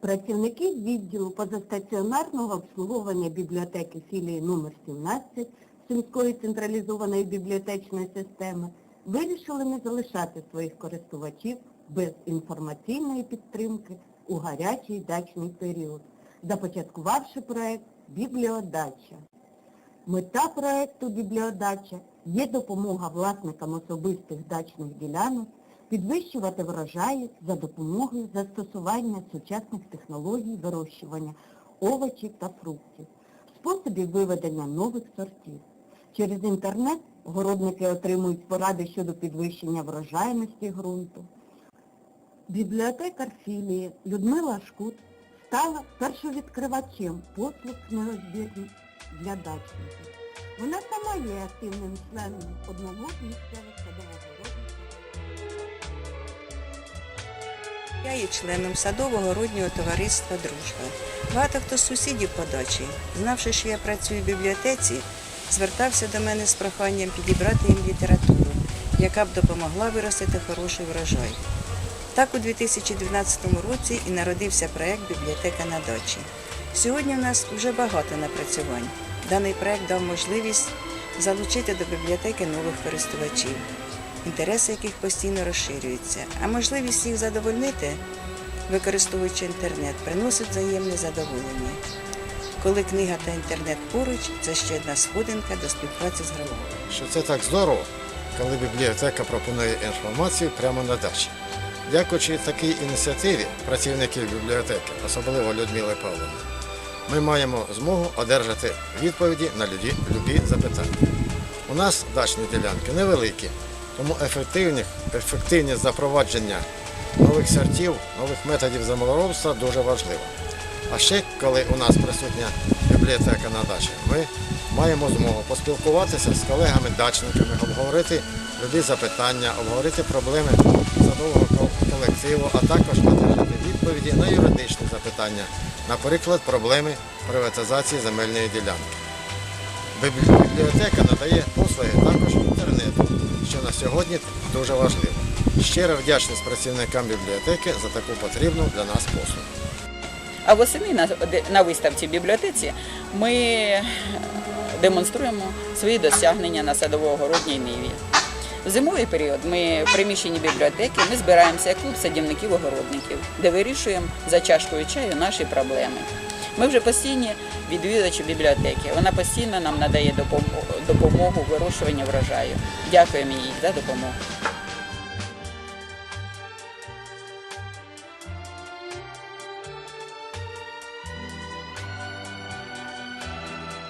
Працівники відділу позастаціонарного обслуговування бібліотеки філії номер 17 Сумської централізованої бібліотечної системи вирішили не залишати своїх користувачів без інформаційної підтримки у гарячий дачний період, започаткувавши проект «Бібліодача». Мета проекту «Бібліодача» є допомога власникам особистих дачних ділянок підвищувати врожаї за допомогою застосування сучасних технологій вирощування овочів та фруктів, способів виведення нових сортів. Через інтернет городники отримують поради щодо підвищення врожайності ґрунту. Бібліотекар філії Людмила Шкут стала першовідкривачем послуг книгозбірні для дачників. Вона сама є активним членом одного місцевих садового Я є членом садово-городнього товариства Дружба. Багато хто з сусідів по дачі, знавши, що я працюю в бібліотеці, звертався до мене з проханням підібрати їм літературу, яка б допомогла виростити хороший врожай. Так у 2012 році і народився проєкт Бібліотека на дачі. Сьогодні в нас вже багато напрацювань. Даний проєкт дав можливість залучити до бібліотеки нових користувачів, інтереси яких постійно розширюються, а можливість їх задовольнити, використовуючи інтернет, приносить взаємне задоволення. Коли книга та інтернет поруч, це ще одна сходинка до співпраці з громадою. що це так здорово, коли бібліотека пропонує інформацію прямо на дачі. Дякуючи такій ініціативі працівників бібліотеки, особливо Людмили Павловни, ми маємо змогу одержати відповіді на любі запитання. У нас дачні ділянки невеликі, тому ефективність, запровадження нових сортів, нових методів землеробства дуже важлива. А ще, коли у нас присутня бібліотека на дачі, ми маємо змогу поспілкуватися з колегами-дачниками, обговорити любі запитання, обговорити проблеми садового колективу, а також отримати відповіді на юридичні запитання, наприклад, проблеми приватизації земельної ділянки. Бібліотека надає послуги також що на сьогодні дуже важливо. Щира вдячність працівникам бібліотеки за таку потрібну для нас послугу. А восени на, виставці бібліотеці ми демонструємо свої досягнення на садово-огородній ниві. В зимовий період ми в приміщенні бібліотеки ми збираємося як клуб садівників-огородників, де вирішуємо за чашкою чаю наші проблеми. Ми вже постійні відвідувачі бібліотеки. Вона постійно нам надає допомогу, вирощуванні врожаю. Дякуємо їй за допомогу.